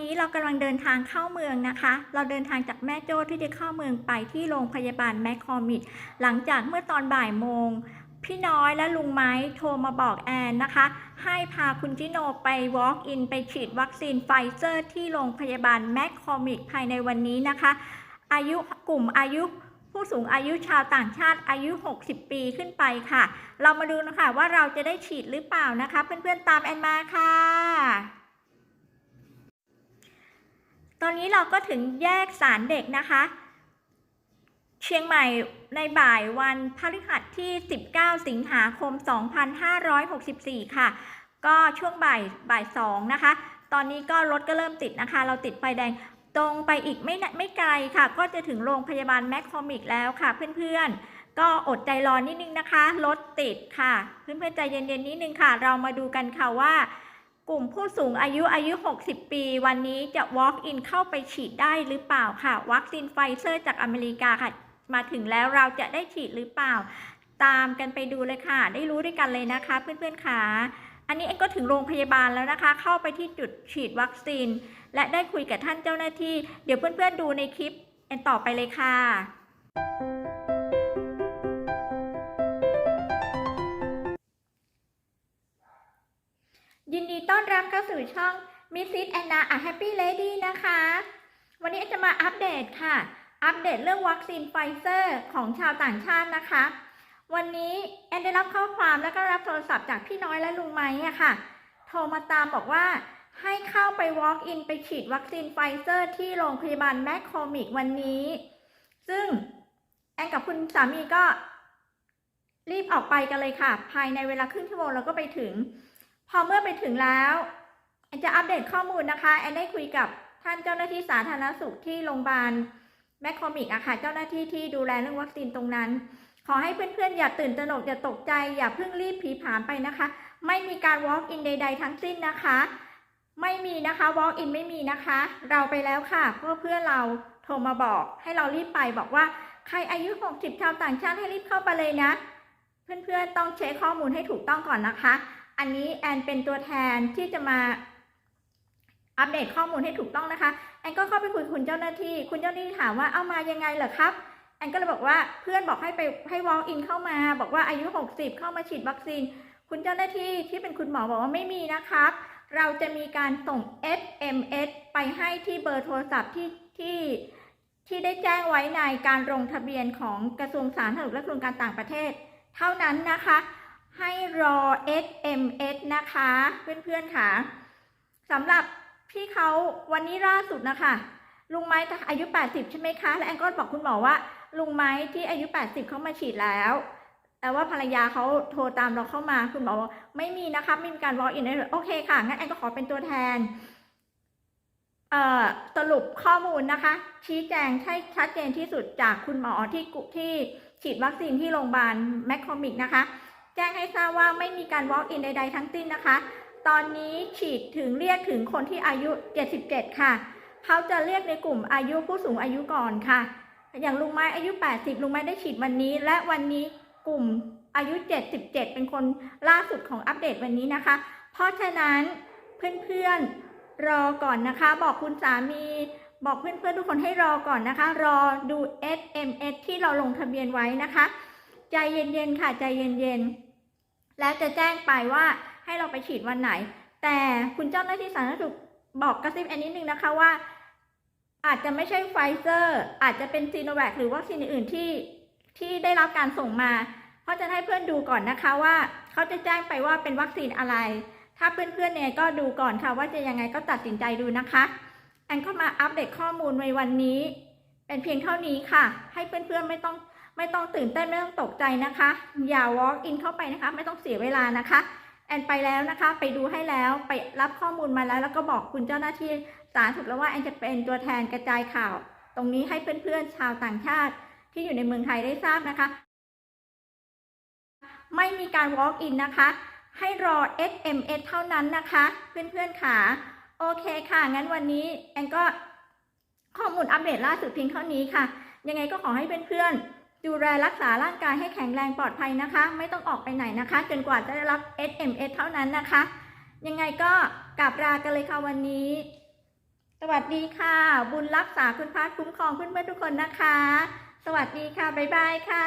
นี้เรากำลังเดินทางเข้าเมืองนะคะ เราเดินทางจากแม่โจ้ที่จะเข้าเมืองไปที่โรงพยาบาลแมคคอมิดหลังจากเมื่อตอนบ่ายโมง พี่น้อยและลุงไม้โทรมาบอกแอนนะคะ ให้พาคุณจิโนไป walk in ไปฉีดวัคซีนไฟเซอร์ที่โรงพยาบาลแมคคอมิดภายในวันนี้นะคะ อายุกลุ่มอายุผู้สูงอายุชาวต่างชาติอายุ 60 ปีขึ้นไปค่ะ เรามาดูนะคะว่าเราจะได้ฉีดหรือเปล่านะคะ เพื่อนๆตามแอนมาค่ะ ต อนนี้เราก็ถึงแยกสารเด็กนะคะ เชียงใหม่ในบ่ายวันพฤหัสที่ 19 สิงหาคม 2564 ค่ะ ก็ช่วงบ่ายบ่ายสองนะคะ ตอนนี้ก็รถก็เริ่มติดนะคะ เราติดไฟแดงตรงไปอีกไม่นไม่ไกลค่ะ ก็จะถึงโรงพยาบาลแมคคอมิกแล้วค่ะเพื่อนๆ ก็อดใจรอนิดนึงนะคะ รถติดค่ะ เพื่อนๆใจเย็นๆนิดนึงค่ะ เรามาดูกันค่ะว่า กลุ่มผู้สูงอายุอายุ 60 ปี วันนี้จะ walk in เข้าไปฉีดได้หรือเปล่าค่ะวัคซีนไฟเซอร์จากอเมริกาค่ะ มาถึงแล้วเราจะได้ฉีดหรือเปล่า ตามกันไปดูเลยค่ะ ได้รู้ด้วยกันเลยนะคะเพื่อนๆค่ะอันนี้เอ็งก็ถึงโรงพยาบาลแล้วนะคะ เข้าไปที่จุดฉีดวัคซีน และได้คุยกับท่านเจ้าหน้าที่ เดี๋ยวเพื่อนๆดูในคลิปเอ็นต่อไปเลยค่ะ ต้อนรับเข้าสู่ช่อง Mrs. Anna a Happy Lady นะคะ วันนี้จะมาอัปเดตค่ะ อัปเดตเรื่องวัคซีนไฟเซอร์ของชาวต่างชาตินะคะ วันนี้แอนได้รับข้อความแล้วก็รับโทรศัพท์จากพี่น้อยและลุงไม้อะค่ะ โทรมาตามบอกว่าให้เข้าไป walk in ไปฉีดวัคซีนไฟเซอร์ที่โรงพยาบาลแมคโครมิกวันนี้ ซึ่งแอนกับคุณสามีก็รีบออกไปกันเลยค่ะ ภายในเวลาครึ่งชั่วโมงเราก็ไปถึง พอเมื่อไปถึงแล้วแอนจะอัปเดตข้อมูลนะคะแอนได้คุยกับท่านเจ้าหน้าที่สาธารณสุขที่โรงพยาบาลแมคครมิกอะค่ะเจ้าหน้าที่ที่ดูแลเรื่องวัคซีนตรงนั้น ขอให้เพื่อนๆ อย่าตื่นตระหนกอย่าตกใจ อย่าเพิ่งรีบผีผามไปนะคะ ไม่มีการ walk in ใด ๆ ทั้งสิ้นนะคะ ไม่มีนะคะ walk in ไม่มีนะคะ เราไปแล้วค่ะเพื่อเพื่อนเราโทรมาบอก ให้เรารีบไปบอกว่าใครอายุ 60ชาวต่างชาติให้รีบเข้าไปเลยนะ เพื่อนๆต้องเช็คข้อมูลให้ถูกต้องก่อนนะคะ อันนี้แอนเป็นตัวแทนที่จะมาอัปเดตข้อมูลให้ถูกต้องนะคะ แอนก็เข้าไปคุยกับคุณเจ้าหน้าที่ คุณเจ้าหน้าที่ถามว่าเอามายังไงเหรอครับ แอนก็เลยบอกว่าเพื่อนบอกให้ไปให้ walk in เข้ามา บอกว่าอายุ 60 เข้ามาฉีดวัคซีน คุณเจ้าหน้าที่ที่เป็นคุณหมอบอกว่าไม่มีนะครับ เราจะมีการส่ง SMS ไปให้ที่เบอร์โทรศัพท์ที่ที่ที่ได้แจ้งไว้ในการลงทะเบียนของกระทรวงสาธารณสุขและกระทรวงการต่างประเทศ เท่านั้นนะคะ ให้รอ SMS นะคะ เพื่อนๆค่ะสำหรับพี่เขาวันนี้ล่าสุดนะคะ ลุงไม้อายุ 80 ใช่ไหมคะ และแอนก็บอกคุณหมอว่า ลุงไม้ที่อายุ 80เขามาฉีดแล้ว แต่ว่าภรรยาเขาโทรตามเราเข้ามาคุณหมอบอกไม่มีนะคะไม่มีการ walk in โอเคค่ะ งั้นแอนก็ขอเป็นตัวแทนสรุปข้อมูลนะคะ ชี้แจงให้ชัดเจนที่สุดจากคุณหมอที่ที่ฉีดวัคซีนที่โรงพยาบาลแมคคอมิกนะคะ แจ้งให้ทราบว่าไม่มีการ walk in ใด ๆ ทั้งสิ้นนะคะ ตอนนี้ฉีดถึงเรียกถึงคนที่อายุ 77 ค่ะ เขาจะเรียกในกลุ่มอายุผู้สูงอายุก่อนค่ะ อย่างลุงไม้อายุ 80 ลุงไม้ได้ฉีดวันนี้ และวันนี้กลุ่มอายุ 77 เป็นคนล่าสุดของอัปเดตวันนี้นะคะ เพราะฉะนั้นเพื่อนๆรอก่อนนะคะ บอกคุณสามีบอกเพื่อนๆทุกคนให้รอก่อนนะคะ รอดู SMS ที่เราลงทะเบียนไว้นะคะ ใจเย็นๆค่ะใจเย็นๆ แล้วจะแจ้งไปว่าให้เราไปฉีดวันไหน แต่คุณเจ้าหน้าที่สาธารณสุขบอกกระซิบอันนิดนึงนะคะว่า อาจจะไม่ใช่ไฟเซอร์ อาจจะเป็นซีโนแวคหรือวัคซีนอื่นที่ที่ได้รับการส่งมา เพราะจะให้เพื่อนดูก่อนนะคะว่าเขาจะแจ้งไปว่าเป็นวัคซีนอะไร ถ้าเพื่อนๆเนี่ยก็ดูก่อนค่ะ ว่าจะยังไงก็ตัดสินใจดูนะคะแอนก็มาอัปเดตข้อมูลในวันนี้ เป็นเพียงเท่านี้ค่ะ ให้เพื่อนๆไม่ต้อง ไม่ต้องตื่นเต้นไม่ต้องตกใจนะคะ อย่า walk in เข้าไปนะคะ ไม่ต้องเสียเวลานะคะ แอนไปแล้วนะคะ ไปดูให้แล้วไปรับข้อมูลมาแล้ว แล้วก็บอกคุณเจ้าหน้าที่สาธารณสุขแล้วว่าแอนจะเป็นตัวแทนกระจายข่าว ตรงนี้ให้เพื่อนๆชาวต่างชาติ ที่อยู่ในเมืองไทยได้ทราบนะคะ ไม่มีการ walk in นะคะ ให้รอ SMS เท่านั้นนะคะ เพื่อนๆค่ะโอเคค่ะ งั้นวันนี้แอนก็ข้อมูลอัปเดตล่าสุดเพียงเท่านี้ค่ะ ยังไงก็ขอให้เพื่อนๆ ดูแลรักษาร่างกายให้แข็งแรงปลอดภัยนะคะ ไม่ต้องออกไปไหนนะคะจนกว่าจะได้รับ SMS เท่านั้นนะคะ ยังไงก็กลับลากันเลยค่ะวันนี้ สวัสดีค่ะ บุญรักษาคุณพระคุ้มครองเพื่อนๆทุกคนนะคะ สวัสดีค่ะ บ๊ายบายค่ะ